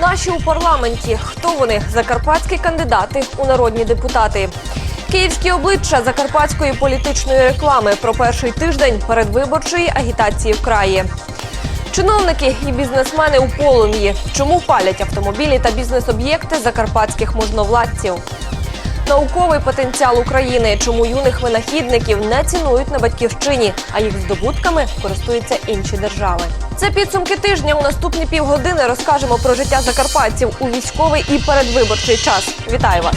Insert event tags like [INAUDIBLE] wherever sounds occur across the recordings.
Наші у парламенті. Хто вони? Закарпатські кандидати у народні депутати. Київські обличчя закарпатської політичної реклами про перший тиждень передвиборчої агітації в краї. Чиновники і бізнесмени у полум'ї. Чому палять автомобілі та бізнес-об'єкти закарпатських можновладців? Науковий потенціал України. Чому юних винахідників не цінують на батьківщині, а їх здобутками користуються інші держави. Це підсумки тижня. У наступні півгодини розкажемо про життя закарпатців у військовий і передвиборчий час. Вітаю вас!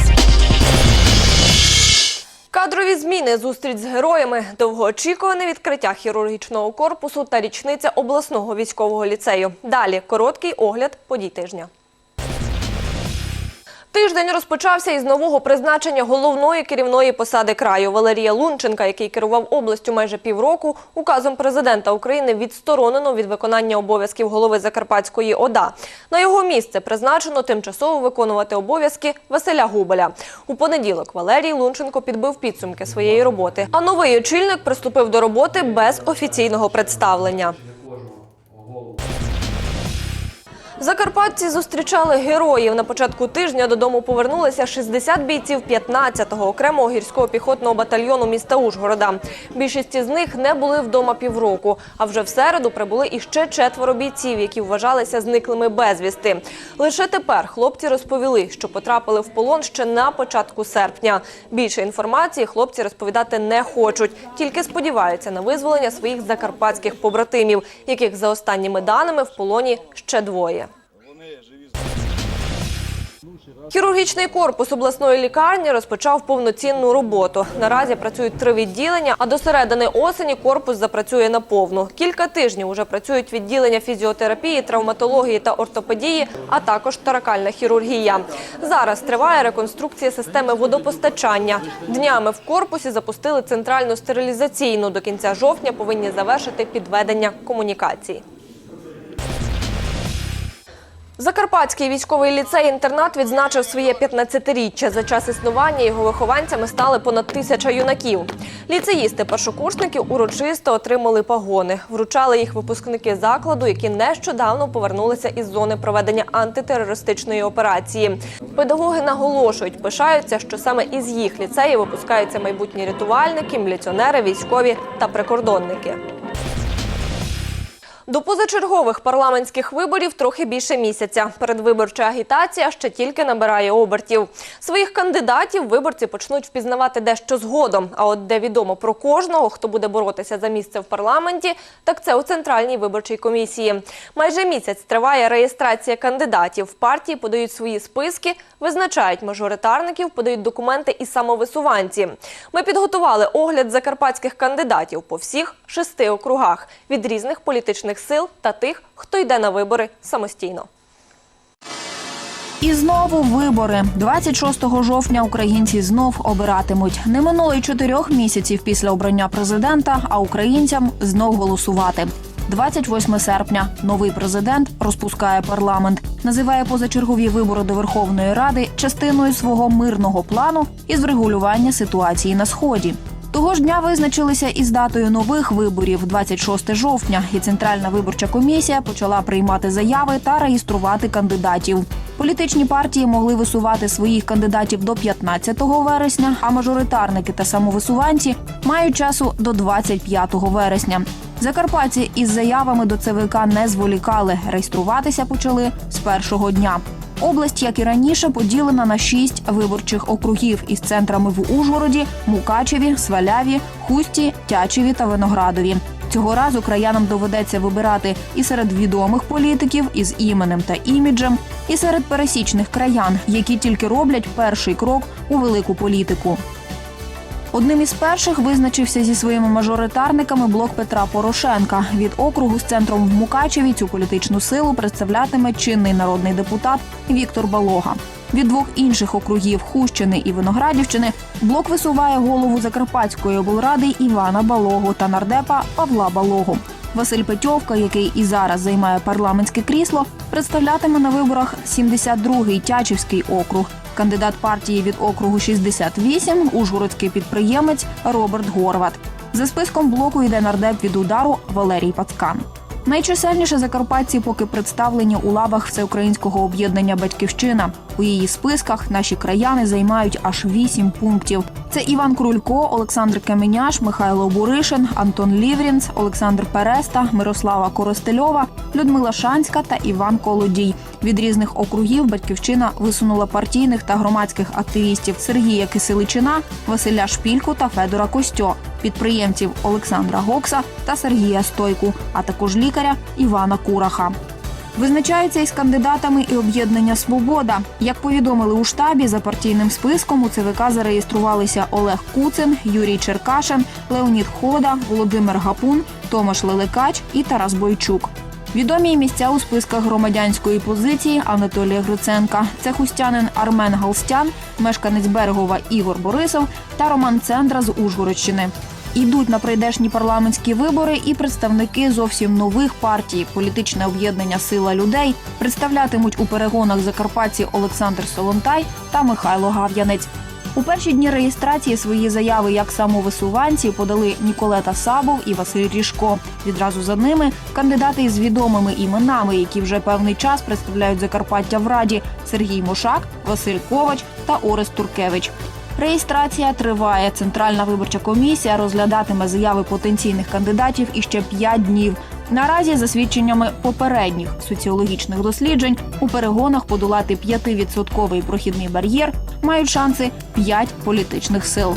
Кадрові зміни, зустріч з героями, довгоочікуване відкриття хірургічного корпусу та річниця обласного військового ліцею. Далі короткий огляд подій тижня. Тиждень розпочався із нового призначення головної керівної посади краю Валерія Лунченка, який керував областю майже півроку. Указом президента України відсторонено від виконання обов'язків голови Закарпатської ОДА. На його місце призначено тимчасово виконувати обов'язки Василя Губеля. У понеділок Валерій Лунченко підбив підсумки своєї роботи. А новий очільник приступив до роботи без офіційного представлення. Закарпатці зустрічали героїв. На початку тижня додому повернулися 60 бійців 15-го окремого гірського піхотного батальйону міста Ужгорода. Більшість з них не були вдома півроку. А вже в середу прибули іще четверо бійців, які вважалися зниклими безвісти. Лише тепер хлопці розповіли, що потрапили в полон ще на початку серпня. Більше інформації хлопці розповідати не хочуть, тільки сподіваються на визволення своїх закарпатських побратимів, яких за останніми даними в полоні ще двоє. Хірургічний корпус обласної лікарні розпочав повноцінну роботу. Наразі працюють три відділення, а до середини осені корпус запрацює наповну. Кілька тижнів уже працюють відділення фізіотерапії, травматології та ортопедії, а також таракальна хірургія. Зараз триває реконструкція системи водопостачання. Днями в корпусі запустили центральну стерилізаційну. До кінця жовтня повинні завершити підведення комунікацій. Закарпатський військовий ліцей-інтернат відзначив своє 15-річчя. За час існування його вихованцями стали понад тисяча юнаків. Ліцеїсти-першокурсники урочисто отримали пагони. Вручали їх випускники закладу, які нещодавно повернулися із зони проведення антитерористичної операції. Педагоги наголошують, пишаються, що саме із їх ліцеїв випускаються майбутні рятувальники, міліціонери, військові та прикордонники. До позачергових парламентських виборів трохи більше місяця. Передвиборча агітація ще тільки набирає обертів. Своїх кандидатів виборці почнуть впізнавати дещо згодом. А от де відомо про кожного, хто буде боротися за місце в парламенті, так це у центральній виборчій комісії. Майже місяць триває реєстрація кандидатів. Партії подають свої списки, визначають мажоритарників, подають документи і самовисуванці. Ми підготували огляд закарпатських кандидатів по всіх шести округах від різних політичних сил та тих, хто йде на вибори самостійно. І знову вибори. 26 жовтня українці знов обиратимуть. Не минуло й чотирьох місяців після обрання президента, а українцям знов голосувати. 28 серпня новий президент розпускає парламент, називає позачергові вибори до Верховної Ради частиною свого мирного плану із врегулювання ситуації на сході. Того ж дня визначилися із датою нових виборів 26 жовтня, і Центральна виборча комісія почала приймати заяви та реєструвати кандидатів. Політичні партії могли висувати своїх кандидатів до 15 вересня, а мажоритарники та самовисуванці мають часу до 25 вересня. Закарпатці із заявами до ЦВК не зволікали. Реєструватися почали з першого дня. Область, як і раніше, поділена на шість виборчих округів із центрами в Ужгороді, Мукачеві, Сваляві, Хусті, Тячеві та Виноградові. Цього разу краянам доведеться вибирати і серед відомих політиків із іменем та іміджем, і серед пересічних краян, які тільки роблять перший крок у велику політику. Одним із перших визначився зі своїми мажоритарниками блок Петра Порошенка. Від округу з центром в Мукачеві цю політичну силу представлятиме чинний народний депутат Віктор Балога. Від двох інших округів Хущини і Виноградівщини блок висуває голову Закарпатської облради Івана Балогу та нардепа Павла Балогу. Василь Петьовка, який і зараз займає парламентське крісло, представлятиме на виборах 72-й Тячівський округ. Кандидат партії від округу 68 – ужгородський підприємець Роберт Горват. За списком блоку йде нардеп від удару Валерій Пацкан. Найчисельніше закарпатці поки представлені у лавах всеукраїнського об'єднання Батьківщина. У її списках наші краяни займають аж вісім пунктів. Це Іван Крулько, Олександр Каменяш, Михайло Буришин, Антон Ліврінц, Олександр Переста, Мирослава Коростельова, Людмила Шанська та Іван Колодій. Від різних округів батьківщина висунула партійних та громадських активістів Сергія Киселичина, Василя Шпільку та Федора Костьо, підприємців Олександра Гокса та Сергія Стойку, а також лікаря Івана Кураха. Визначаються із кандидатами і об'єднання Свобода. Як повідомили у штабі, за партійним списком у ЦВК зареєструвалися Олег Куцин, Юрій Черкашин, Леонід Хода, Володимир Гапун, Томаш Лелекач і Тарас Бойчук. Відомі місця у списках громадянської позиції Анатолія Гриценка. Це хустянин Армен Галстян, мешканець Берегова Ігор Борисов та Роман Цендра з Ужгородщини. Йдуть на прийдешні парламентські вибори і представники зовсім нових партій. Політичне об'єднання Сила людей представлятимуть у перегонах закарпатці Олександр Солонтай та Михайло Гав'янець. У перші дні реєстрації свої заяви як самовисуванці подали Ніколета Сабов і Василь Ріжко. Відразу за ними кандидати із відомими іменами, які вже певний час представляють Закарпаття в Раді Сергій Мошак, Василь Ковач та Орес Туркевич. Реєстрація триває. Центральна виборча комісія розглядатиме заяви потенційних кандидатів іще 5 днів. Наразі, за свідченнями попередніх соціологічних досліджень, у перегонах подолати 5-відсотковий прохідний бар'єр мають шанси 5 політичних сил.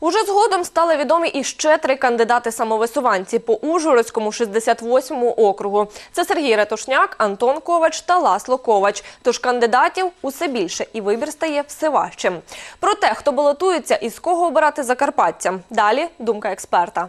Уже згодом стали відомі і ще три кандидати-самовисуванці по Ужгородському 68-му округу. Це Сергій Ретушняк, Антон Ковач та Ласло Ковач. Тож кандидатів усе більше і вибір стає все важчим. Про те, хто балотується і з кого обирати закарпатцям. Далі думка експерта.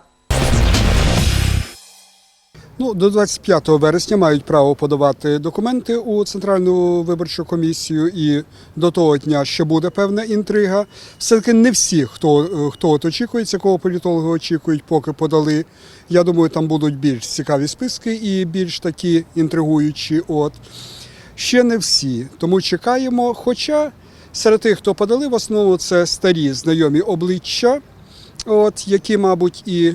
Ну, до 25 вересня мають право подавати документи у Центральну виборчу комісію, і до того дня ще буде певна інтрига. Все-таки не всі, хто, хто от очікується, кого політологи очікують, поки подали. Я думаю, там будуть більш цікаві списки і більш такі інтригуючі. От. Ще не всі, тому чекаємо. Хоча серед тих, хто подали, в основному це старі знайомі обличчя, от, які, мабуть, і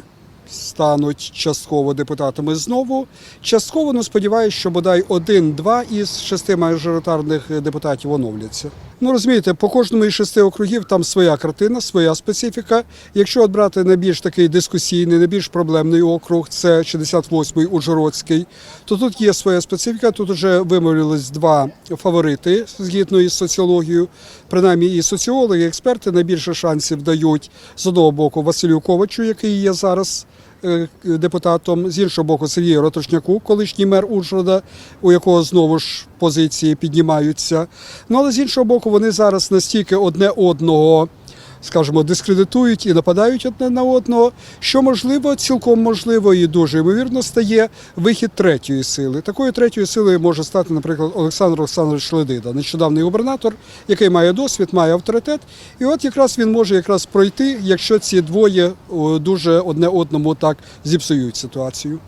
стануть частково депутатами знову. Частково, ну сподіваюся, що бодай один-два із шести мажоритарних депутатів оновляться. Ну розумієте, по кожному із шести округів там своя картина, своя специфіка. Якщо от брати найбільш такий дискусійний, найбільш проблемний округ, це 68-й Ужгородський, то тут є своя специфіка. Тут вже вимовились два фаворити згідно із соціологією. Принаймні і соціологи, і експерти найбільше шансів дають з одного боку Василю Ковачу, який є зараз депутатом, з іншого боку, Сергію Ротошняку, колишній мер Ужгорода, у якого знову ж позиції піднімаються. Ну але з іншого боку, вони зараз настільки одне одного. Скажімо, дискредитують і нападають одне на одного, що можливо, цілком можливо і дуже ймовірно стає вихід третьої сили. Такою третьою силою може стати, наприклад, Олександр Олександрович Ледида, нещодавний губернатор, який має досвід, має авторитет. І от якраз він може якраз пройти, якщо ці двоє дуже одне одному так зіпсують ситуацію.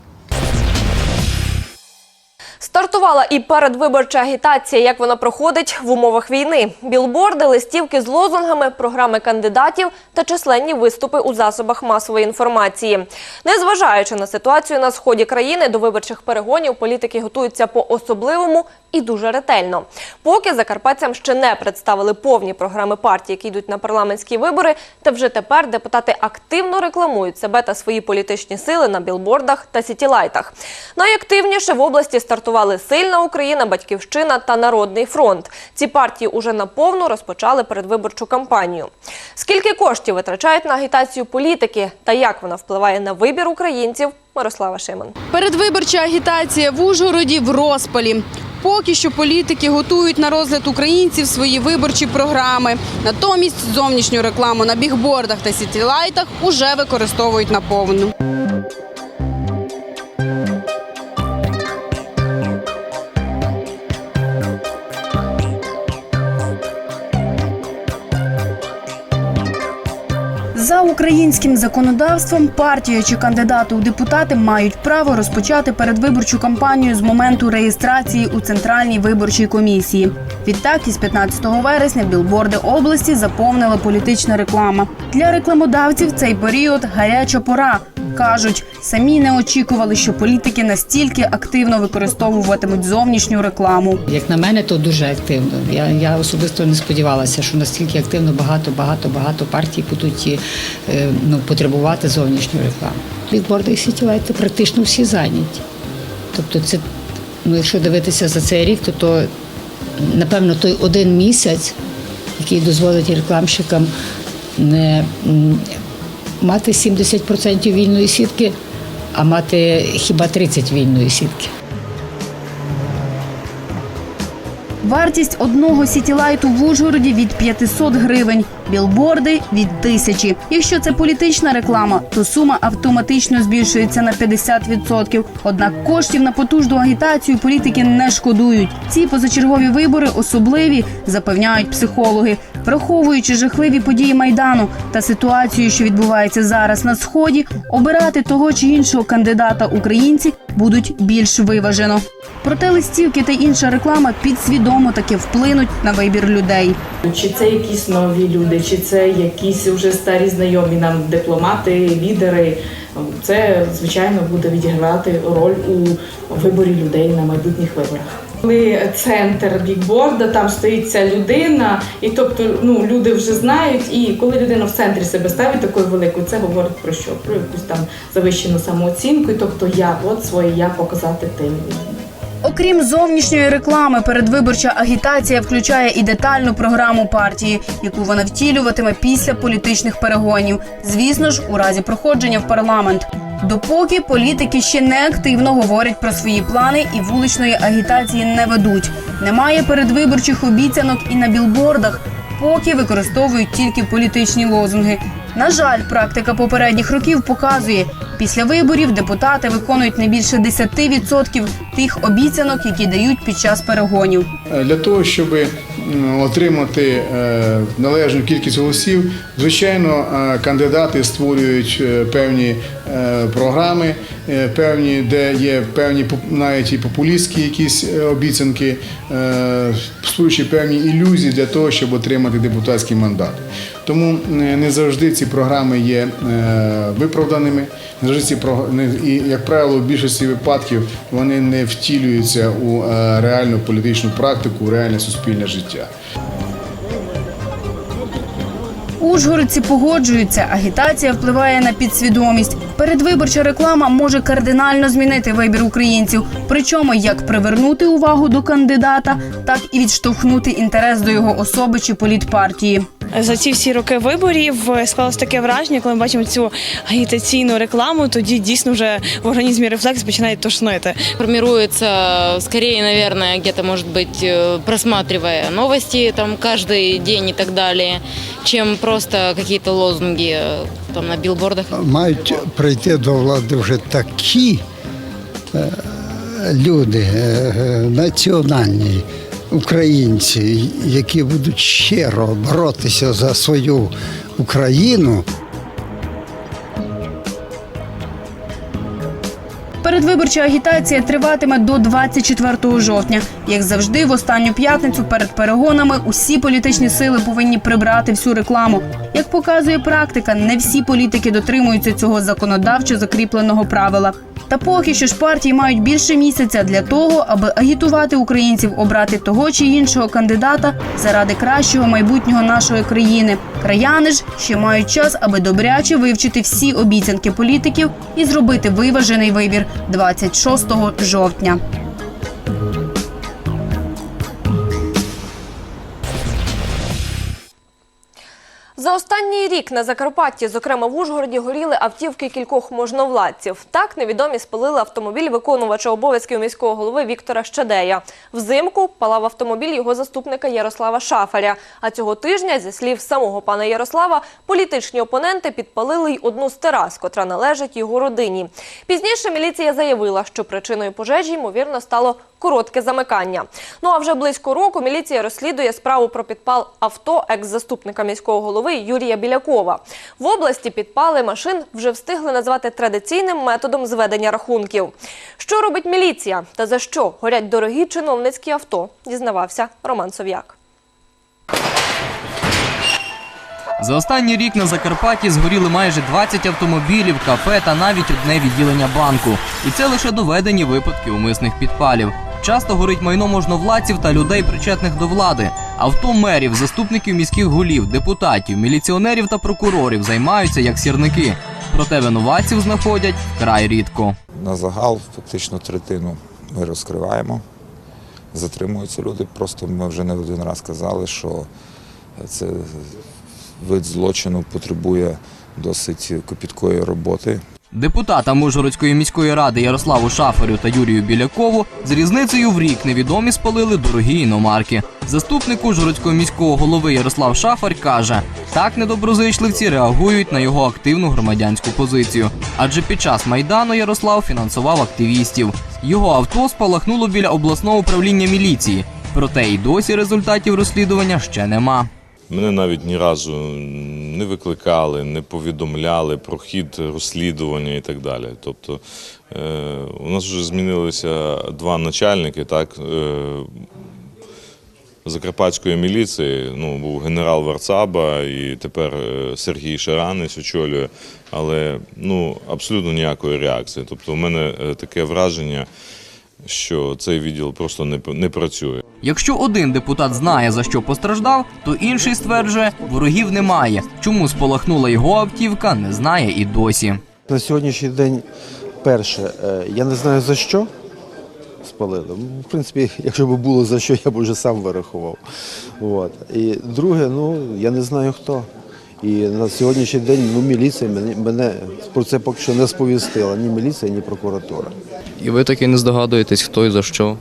Стартувала і передвиборча агітація. Як вона проходить в умовах війни? Білборди, листівки з лозунгами, програми кандидатів та численні виступи у засобах масової інформації. Незважаючи на ситуацію на сході країни, до виборчих перегонів політики готуються по особливому і дуже ретельно. Поки закарпатцям ще не представили повні програми партій, які йдуть на парламентські вибори, та вже тепер депутати активно рекламують себе та свої політичні сили на білбордах та сітілайтах. Найактивніше в області стартували Сильна Україна, Батьківщина та Народний фронт. Ці партії уже наповну розпочали передвиборчу кампанію. Скільки коштів витрачають на агітацію політики та як вона впливає на вибір українців? Мирослава Шиман. Передвиборча агітація в Ужгороді в розпалі. Поки що політики готують на розгляд українців свої виборчі програми. Натомість зовнішню рекламу на бігбордах та сітілайтах уже використовують наповну. Українським законодавством партія чи кандидати у депутати мають право розпочати передвиборчу кампанію з моменту реєстрації у центральній виборчій комісії. Відтак, із 15 вересня білборди області заповнила політична реклама. Для рекламодавців цей період гаряча пора. Кажуть, самі не очікували, що політики настільки активно використовуватимуть зовнішню рекламу. Як на мене, то дуже активно. Я, я особисто не сподівалася, що настільки активно багато, багато, багато партій будуть е, ну, потребувати зовнішньої реклами. Бікборди і сітілайти практично всі зайняті. Тобто, це, ну, якщо дивитися за цей рік, то, то напевно той один місяць, який дозволить рекламщикам не мати 70% вільної сітки, а мати хіба 30% вільної сітки. Вартість одного сітілайту в Ужгороді від 500 гривень, білборди від тисячі. Якщо це політична реклама, то сума автоматично збільшується на 50%. Однак коштів на потужну агітацію політики не шкодують. Ці позачергові вибори особливі, запевняють психологи. Враховуючи жахливі події майдану та ситуацію, що відбувається зараз на сході, обирати того чи іншого кандидата українці будуть більш виважено. Проте листівки та інша реклама підсвідомо таки вплинуть на вибір людей. Чи це якісь нові люди, чи це якісь вже старі знайомі нам дипломати, лідери. Це звичайно буде відіграти роль у виборі людей на майбутніх виборах. Коли центр бікборда, там стоїть ця людина, і тобто ну люди вже знають, і коли людина в центрі себе ставить такою великою, це говорить про що? Про якусь там завищену самооцінку, і тобто я от своє я показати тим. Окрім зовнішньої реклами, передвиборча агітація включає і детальну програму партії, яку вона втілюватиме після політичних перегонів. Звісно ж, у разі проходження в парламент. Допоки політики ще не активно говорять про свої плани і вуличної агітації не ведуть. Немає передвиборчих обіцянок і на білбордах, поки використовують тільки політичні лозунги. На жаль, практика попередніх років показує, після виборів депутати виконують не більше 10% тих обіцянок, які дають під час перегонів. Е, Для того, щоб отримати е, належну кількість голосів, звичайно, е, кандидати створюють певні програми, певні, де є певні навіть і популістські якісь обіцянки, створюючи певні ілюзії для того, щоб отримати депутатський мандат. Тому е, не завжди ці програми є е, виправданими. Не завжди ці і, як правило, в більшості випадків вони не втілюються у е, реальну політичну практику, у реальне суспільне життя. Ужгородці погоджуються, агітація впливає на підсвідомість. Передвиборча реклама може кардинально змінити вибір українців. Причому як привернути увагу до кандидата, так і відштовхнути інтерес до його особи чи політпартії За ці всі роки виборів е, склалось таке враження, коли ми бачимо цю агітаційну рекламу, тоді дійсно вже в організмі рефлекс починає тошнити. формируется скорее, наверное, где-то, может быть, э, просматривая новости там каждый день и так далее, чем просто какие-то лозунги э, там на билбордах. мають прийти до влади вже такі е, люди е, е, національні українці, які будуть щиро боротися за свою Україну. Передвиборча агітація триватиме до 24 жовтня. Як завжди, в останню п'ятницю перед перегонами усі політичні сили повинні прибрати всю рекламу. Як показує практика, не всі політики дотримуються цього законодавчо закріпленого правила. Та поки що ж партії мають більше місяця для того, аби агітувати українців обрати того чи іншого кандидата заради кращого майбутнього нашої країни. Краяни ж ще мають час, аби добряче вивчити всі обіцянки політиків і зробити виважений вибір 26 жовтня. За останній рік на Закарпатті, зокрема в Ужгороді, горіли автівки кількох можновладців. Так невідомі спалили автомобіль виконувача обов'язків міського голови Віктора Щадея. Взимку палав автомобіль його заступника Ярослава Шафаря. А цього тижня, зі слів самого пана Ярослава, політичні опоненти підпалили й одну з терас, котра належить його родині. Пізніше міліція заявила, що причиною пожежі ймовірно стало коротке замикання. Ну а вже близько року міліція розслідує справу про підпал авто екс-заступника міського голови Юрія Білякова. В області підпали машин вже встигли назвати традиційним методом зведення рахунків. Що робить міліція та за що горять дорогі чиновницькі авто, дізнавався Роман Сов'як. За останній рік на Закарпатті згоріли майже 20 автомобілів, кафе та навіть одне відділення банку. І це лише доведені випадки умисних підпалів. Часто горить майно можновладців та людей, причетних до влади. Авто мерів, заступників міських голів, депутатів, міліціонерів та прокурорів займаються як сірники. Проте винуватців знаходять вкрай рідко. На загал фактично третину ми розкриваємо. Затримуються люди. Просто ми вже не один раз казали, що це вид злочину потребує досить копіткої роботи. Депутатам Ужгородської міської ради Ярославу Шафарю та Юрію Білякову з різницею в рік невідомі спалили дорогі іномарки. Заступник Ужгородського міського голови Ярослав Шафар каже, так недоброзичливці реагують на його активну громадянську позицію. Адже під час майдану Ярослав фінансував активістів. Його авто спалахнуло біля обласного управління міліції. Проте й досі результатів розслідування ще нема. Мене навіть ні разу не викликали, не повідомляли про хід розслідування і так далі. Тобто е, у нас вже змінилися два начальники, так. Е, Закарпатської міліції ну, був генерал Варцаба і тепер е, Сергій Шаранець очолює, але ну, абсолютно ніякої реакції. Тобто, у мене таке враження, що цей відділ просто не, не працює. Якщо один депутат знає за що постраждав, то інший стверджує, ворогів немає. Чому спалахнула його автівка, не знає і досі. На сьогоднішній день, перше, е, я не знаю за що спалили. Ну, В принципі, [LAUGHS] якщо б було за що, я б вже сам вирахував. От. І друге, ну я не знаю хто. І на сьогоднішній день ну, міліція мене, мене про це поки що не сповістила. Ні міліція, ні прокуратура. І ви таки не здогадуєтесь, хто і за що.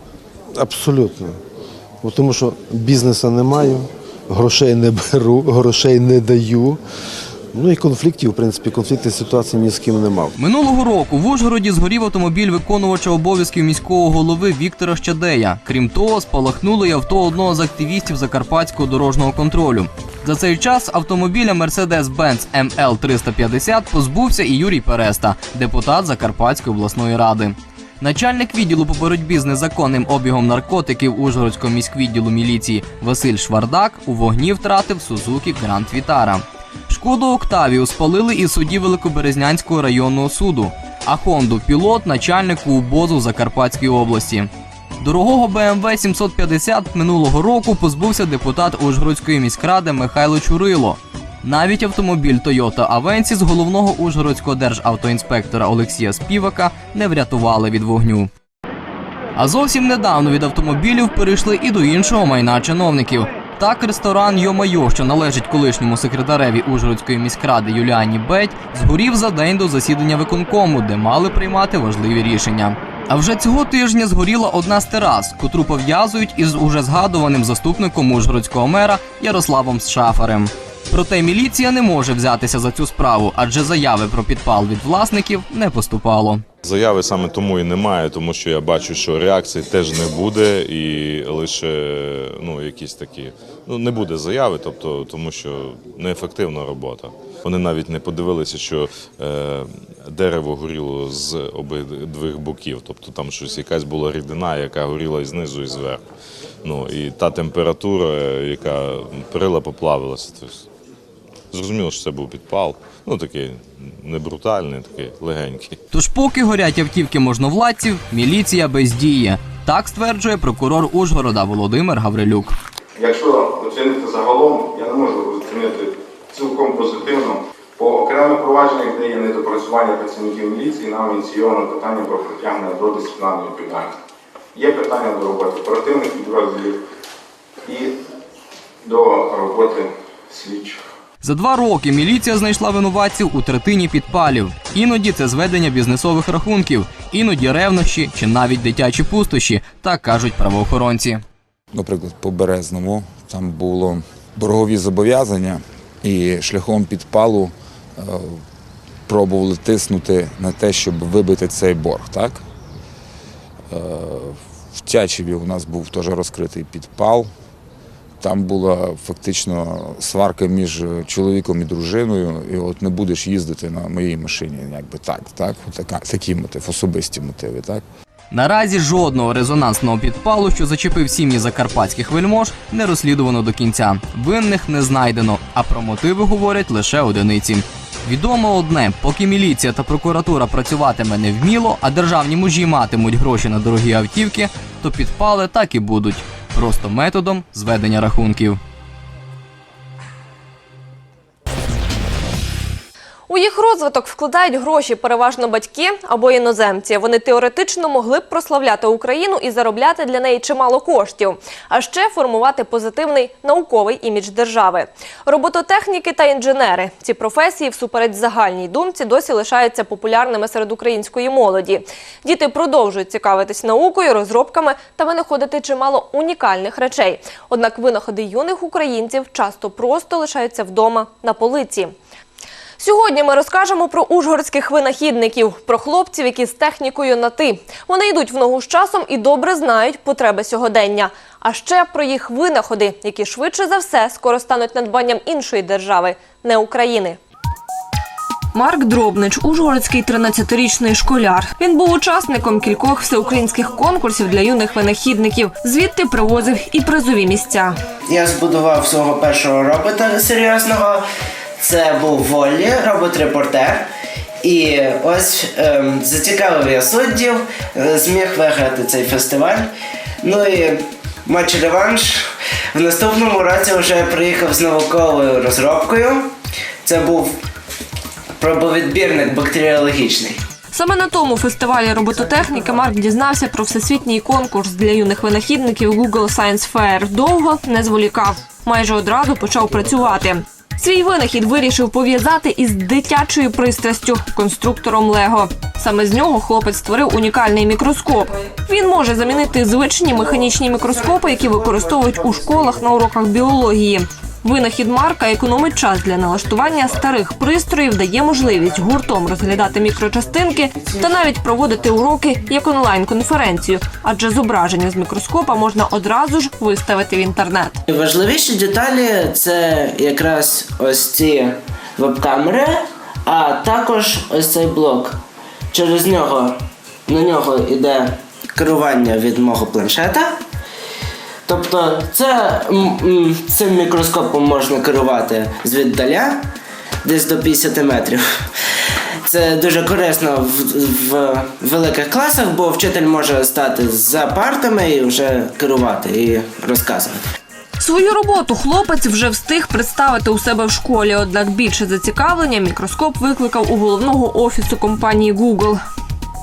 Абсолютно. Бо Тому що бізнесу не маю, грошей не беру, [LAUGHS] грошей не даю. Ну і конфліктів, в принципі, конфліктів ситуації ні з ким не мав. Минулого року в Ужгороді згорів автомобіль виконувача обов'язків міського голови Віктора Щадея. Крім того, спалахнуло й авто одного з активістів закарпатського дорожнього контролю. За цей час автомобіля Mercedes-Benz ML350 позбувся і Юрій Переста, депутат Закарпатської обласної ради. Начальник відділу по боротьбі з незаконним обігом наркотиків Ужгородського міськвідділу міліції Василь Швардак у вогні втратив Сузукі Гранд Вітара. Шкоду Октавію спалили і судді Великоберезнянського районного суду, а Хонду Пілот начальнику УБОЗу Закарпатської області. Дорогого БМВ 750 минулого року позбувся депутат Ужгородської міськради Михайло Чурило. Навіть автомобіль Toyota Avensis головного ужгородського державтоінспектора Олексія Співака не врятували від вогню. А зовсім недавно від автомобілів перейшли і до іншого майна чиновників. Так, ресторан Йо-Майо, що належить колишньому секретареві Ужгородської міськради Юліані Беть, згорів за день до засідання виконкому, де мали приймати важливі рішення. А вже цього тижня згоріла одна з терас, котру пов'язують із уже згадуваним заступником Ужгородського мера Ярославом Шафарем. Проте міліція не може взятися за цю справу, адже заяви про підпал від власників не поступало. Заяви саме тому і немає, тому що я бачу, що реакції теж не буде, і лише ну, якісь такі. Ну, не буде заяви, тобто, тому що неефективна робота. Вони навіть не подивилися, що е, дерево горіло з обидвих боків. Тобто там щось якась була рідина, яка горіла і знизу, і зверху. Ну, і та температура, яка перила поплавилася. Тобто, зрозуміло, що це був підпал. Ну, такий не брутальний, такий легенький. Тож, поки горять автівки можновладців, міліція бездіє. Так стверджує прокурор Ужгорода Володимир Гаврилюк. Якщо оцінити загалом, я не можу оцінити цілком позитивно. По окремих провадженнях, де є недопрацювання працівників міліції, нам ініційовано питання про притягнення до дисциплінарної відповідальності. Є питання до роботи оперативних підрозділів і до роботи слідчих. За два роки міліція знайшла винуватців у третині підпалів. Іноді це зведення бізнесових рахунків, іноді ревнощі чи навіть дитячі пустощі, так кажуть правоохоронці. Наприклад, по Березному там було боргові зобов'язання, і шляхом підпалу е, пробували тиснути на те, щоб вибити цей борг. Так? Е, в Тячеві у нас був теж розкритий підпал. Там була фактично сварка між чоловіком і дружиною, і от не будеш їздити на моїй машині, якби так. так? Така, такі мотив, особисті мотиви. Так? Наразі жодного резонансного підпалу, що зачепив сім'ї закарпатських вельмож, не розслідувано до кінця. Винних не знайдено, а про мотиви говорять лише одиниці. Відомо одне: поки міліція та прокуратура працюватиме невміло, а державні мужі матимуть гроші на дорогі автівки, то підпали так і будуть просто методом зведення рахунків. У їх розвиток вкладають гроші переважно батьки або іноземці. Вони теоретично могли б прославляти Україну і заробляти для неї чимало коштів, а ще формувати позитивний науковий імідж держави. Робототехніки та інженери ці професії, всупереч загальній думці, досі лишаються популярними серед української молоді. Діти продовжують цікавитись наукою, розробками та винаходити чимало унікальних речей. Однак винаходи юних українців часто просто лишаються вдома на полиці. Сьогодні ми розкажемо про ужгородських винахідників, про хлопців, які з технікою на ти. Вони йдуть в ногу з часом і добре знають потреби сьогодення. А ще про їх винаходи, які швидше за все скоро стануть надбанням іншої держави, не України. Марк Дробнич, ужгородський 13-річний школяр. Він був учасником кількох всеукраїнських конкурсів для юних винахідників. Звідти привозив і призові місця. Я збудував свого першого робота серйозного. Це був Воллі, робот-репортер. І ось ем, зацікавив я суддів, е, зміг виграти цей фестиваль. Ну і матч реванш. В наступному році вже приїхав з науковою розробкою. Це був пробовідбірник бактеріологічний. Саме на тому фестивалі робототехніки Марк дізнався про всесвітній конкурс для юних винахідників Google Science Fair. Довго не зволікав. Майже одразу почав працювати. Свій винахід вирішив пов'язати із дитячою пристрастю конструктором Лего. Саме з нього хлопець створив унікальний мікроскоп. Він може замінити звичні механічні мікроскопи, які використовують у школах на уроках біології. Винахід Марка економить час для налаштування старих пристроїв, дає можливість гуртом розглядати мікрочастинки та навіть проводити уроки як онлайн-конференцію, адже зображення з мікроскопа можна одразу ж виставити в інтернет. Важливіші деталі це якраз ось ці веб-камери, а також ось цей блок. Через нього на нього йде керування від мого планшета. Тобто це, цим мікроскопом можна керувати звіддаля десь до 50 метрів. Це дуже корисно в, в великих класах, бо вчитель може стати за партами і вже керувати і розказувати. Свою роботу хлопець вже встиг представити у себе в школі. Однак більше зацікавлення мікроскоп викликав у головного офісу компанії Google.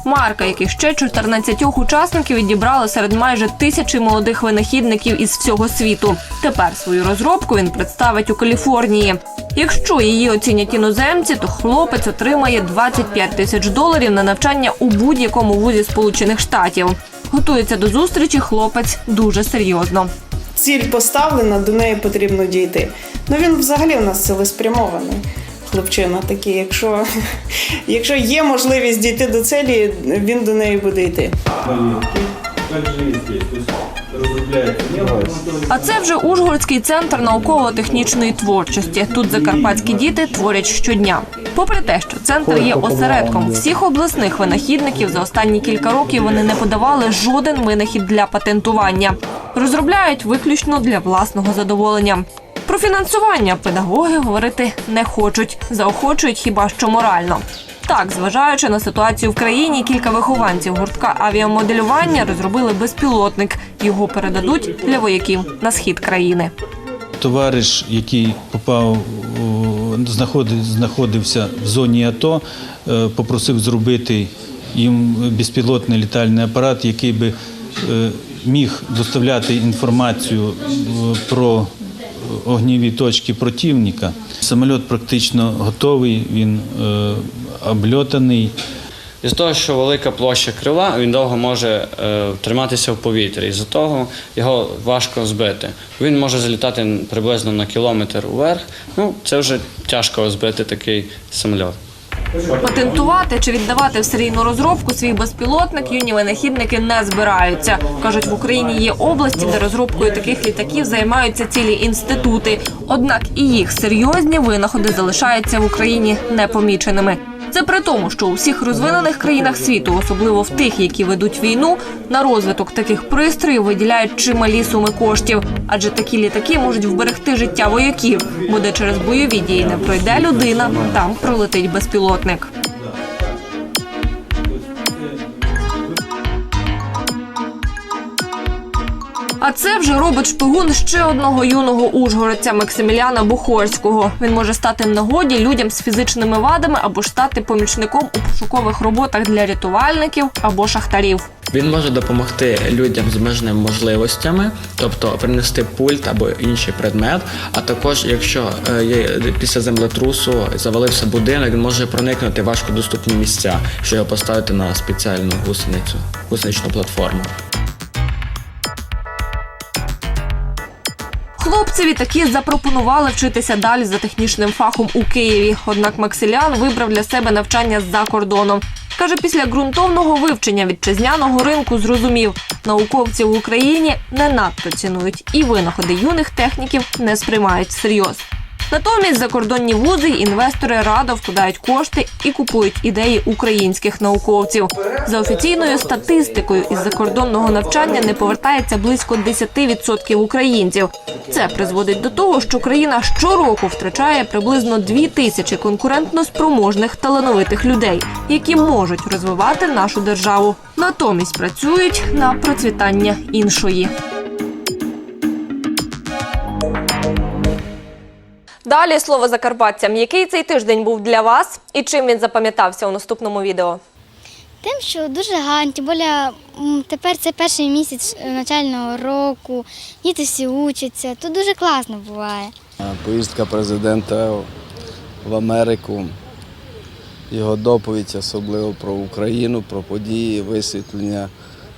Марка, яких ще 14 учасників відібрали серед майже тисячі молодих винахідників із всього світу. Тепер свою розробку він представить у Каліфорнії. Якщо її оцінять іноземці, то хлопець отримає 25 тисяч доларів на навчання у будь-якому вузі Сполучених Штатів. Готується до зустрічі хлопець дуже серйозно. ціль поставлена, до неї потрібно дійти. Ну він взагалі у нас цілеспрямований. Хлопчина такий, якщо, [LAUGHS] якщо є можливість дійти до цілі, він до неї буде йти. А це вже Ужгородський центр науково-технічної творчості. Тут закарпатські діти творять щодня. Попри те, що центр є осередком всіх обласних винахідників, за останні кілька років вони не подавали жоден винахід для патентування. Розробляють виключно для власного задоволення. Про фінансування педагоги говорити не хочуть, заохочують хіба що морально. Так, зважаючи на ситуацію в країні, кілька вихованців гуртка авіамоделювання розробили безпілотник. Його передадуть для вояків на схід країни. Товариш, який попав знаходи- знаходився в зоні АТО, е, попросив зробити їм безпілотний літальний апарат, який би е, міг доставляти інформацію е, про огніві точки противника. Самоліт практично готовий, він е, обльотаний. Із того, що велика площа крила, він довго може е, триматися в повітрі. І з того його важко збити. Він може залітати приблизно на кілометр вверх. Ну, це вже тяжко збити такий самоліт. Патентувати чи віддавати в серійну розробку свій безпілотник юні винахідники не збираються. кажуть, в Україні є області, де розробкою таких літаків займаються цілі інститути. Однак і їх серйозні винаходи залишаються в Україні непоміченими. Це при тому, що у всіх розвинених країнах світу, особливо в тих, які ведуть війну, на розвиток таких пристроїв виділяють чималі суми коштів, адже такі літаки можуть вберегти життя вояків, бо де через бойові дії не пройде людина, там пролетить безпілотник. А це вже робить шпигун ще одного юного ужгородця Максиміляна Бухорського. Він може стати в нагоді людям з фізичними вадами або стати помічником у пошукових роботах для рятувальників або шахтарів. Він може допомогти людям з обмеженими можливостями, тобто принести пульт або інший предмет. А також, якщо е, є після землетрусу завалився будинок, він може проникнути в важкодоступні місця, що його поставити на спеціальну гусеницю, гусеничну платформу. Хлопцеві такі запропонували вчитися далі за технічним фахом у Києві. Однак Максилян вибрав для себе навчання за кордоном. Каже, після ґрунтовного вивчення вітчизняного ринку зрозумів, науковці в Україні не надто цінують і винаходи юних техніків не сприймають всерйоз. Натомість закордонні вузи інвестори радо вкладають кошти і купують ідеї українських науковців. За офіційною статистикою із закордонного навчання не повертається близько 10% українців. Це призводить до того, що країна щороку втрачає приблизно 2 тисячі конкурентно спроможних талановитих людей, які можуть розвивати нашу державу. Натомість працюють на процвітання іншої. Далі слово закарпатцям. Який цей тиждень був для вас і чим він запам'ятався у наступному відео? Тим, що дуже гарно, тим більше тепер це перший місяць е, навчального року, діти всі учаться, то дуже класно буває. Поїздка президента в Америку, його доповідь, особливо про Україну, про події, висвітлення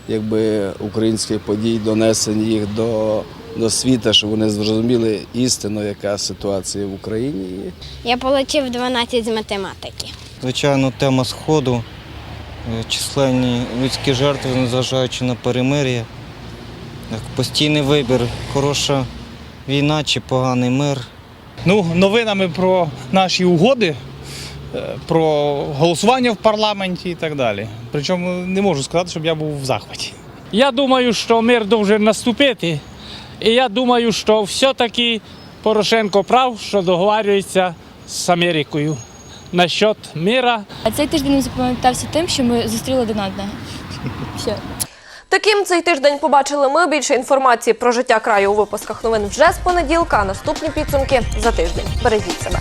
якби, українських подій, донесення їх до, до світу, щоб вони зрозуміли істину, яка ситуація в Україні. Я отримав 12 з математики. Звичайно, тема сходу, е, численні людські жертви, незважаючи на перемир'я. Постійний вибір, хороша війна чи поганий мир. Ну, новинами про наші угоди, е, про голосування в парламенті і так далі. Причому не можу сказати, щоб я був в захваті. Я думаю, що мир должен наступити. І я думаю, що все-таки Порошенко прав, що договарюється з Америкою насчет міра. А цей тиждень запам'ятався тим, що ми зустріли один одного. Все. Таким цей тиждень побачили ми. Більше інформації про життя краю у випусках новин вже з понеділка. а Наступні підсумки за тиждень. Бережіть себе.